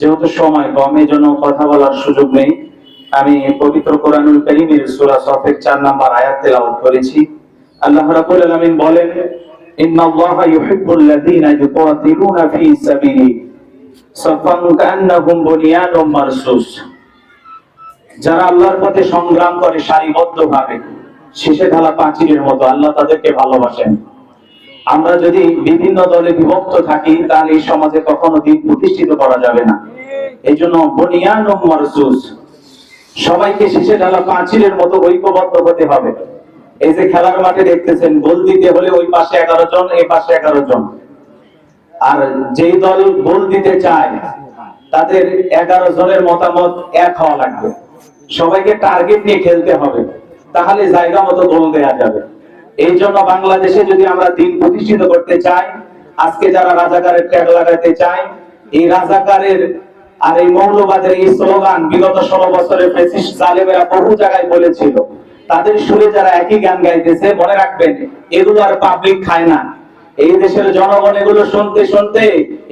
যেহেতু সময় কম এই জন্য কথা বলার সুযোগ নেই, আমি পবিত্র কোরআনুল কারীমের সূরা সফের 4 নাম্বার আয়াত তেলাওয়াত করেছি। আল্লাহ রাব্বুল আলামিন বলেন যারা আল্লাহর পথে সংগ্রাম করে সারিবদ্ধভাবে, শেষে ঢালা পাঁচিলের মতো আল্লাহ তাদেরকে ভালোবাসেন। আমরা যদি বিভিন্ন দলে বিভক্ত থাকি, তাহলে এই সমাজে কখনো দিন প্রতিষ্ঠিত করা যাবে না। এই জন্য বনিয়ান সবাইকে শেষে ঢালা পাঁচিলের মতো ঐক্যবদ্ধ হতে হবে। এই যে খেলার মাঠে দেখতেছেন, গোল দিতে হলে ওই পাশে এগারো জন এই পাশে এগারো জন। আর যেই দল গোল দিতে চায়, তাদের এগারো জনের মতামত এক হওয়া লাগবে। সবাইকে টার্গেট নিয়ে খেলতে হবে, তাহলে জায়গা মতো গোল দেয়া যাবে। এই জন্য বাংলাদেশে যদি আমরা দিন প্রতিষ্ঠিত করতে চাই, আজকে যারা রাজাকারের ট্যাগ লাগাতে চায়, এই রাজাকারের আর এই মৌলবাদের এই স্লোগান বিগত ষোলো বছরের ফেসিস্ট জালেমেরা বহু জায়গায় বলেছিল। তাদের সুরে যারা একই গান গাইতেছে, মনে রাখবেন, এগুলো আর পাবলিক খায় না। এই দেশের জনগণ এগুলো শুনতে শুনতে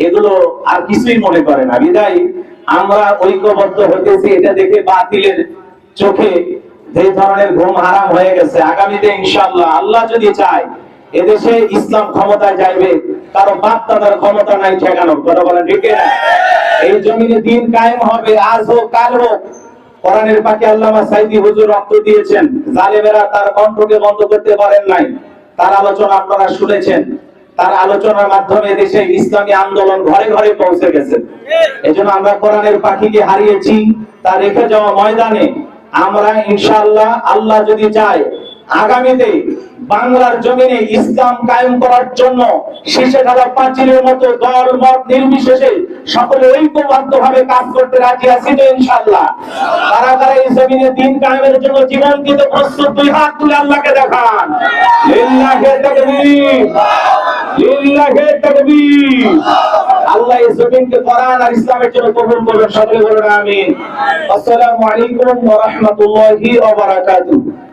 এগুলো আর কিছুই মনে করে না। বিদায়, আমরা ঐক্যবদ্ধ হতেছি এটা দেখে বাতিলের চোখে যে ধরনের ঘুম হারাম হয়ে গেছে। আগামীতে ইনশাআল্লাহ আল্লাহ যদি চায়, এদেশে ইসলাম ক্ষমতায় যাইবে, কারও বাপ দাদার ক্ষমতা নাই ঠেকানোর, কথা বলেন ঠিক না? এই জমিনে দিন কায়েম হবে, আজ হোক, কাল হোক। কোরআনের পাকে আল্লামা সাইদি হুজুর রক্ত দিয়েছেন, জালেমেরা তার কণ্ঠকে বন্ধ করতে পারেন নাই। তার আলোচনা আপনারা শুনেছেন। তার আলোচনার মাধ্যমে দেশে ইসলামী আন্দোলন ঘরে ঘরে পৌঁছে গেছে। এজন্য আমরা কোরআনের পাখিকে হারিয়েছি, তা রেখে যাওয়া ময়দানে আমরা ইনশাআল্লাহ আল্লাহ যদি চায়, আগামীতে বাংলার জমিনে ইসলাম কায়েম করার জন্য শীর্ষে ঢালা পাঁচিলের মতো দল মত নির্বিশেষে সকলে ঐক্যবদ্ধ ভাবে কাজ করতে রাজি আছি তো ইনশাআল্লাহ। তারা তারা এই জমিনে দিন কায়েমের জন্য জীবন দিতে প্রস্তুত, দুই হাত তুলে আল্লাহকে দেখান। লিল্লাহে তাকবীর লিল্লাহে তাকবীর। আল্লাহ এই জমিনকে কোরআন আর ইসলামের জন্য কবুল করবেন। সকলে বলুন আমিন। আসসালামু আলাইকুম ওয়া রাহমাতুল্লাহি ওয়া বারাকাতুহু।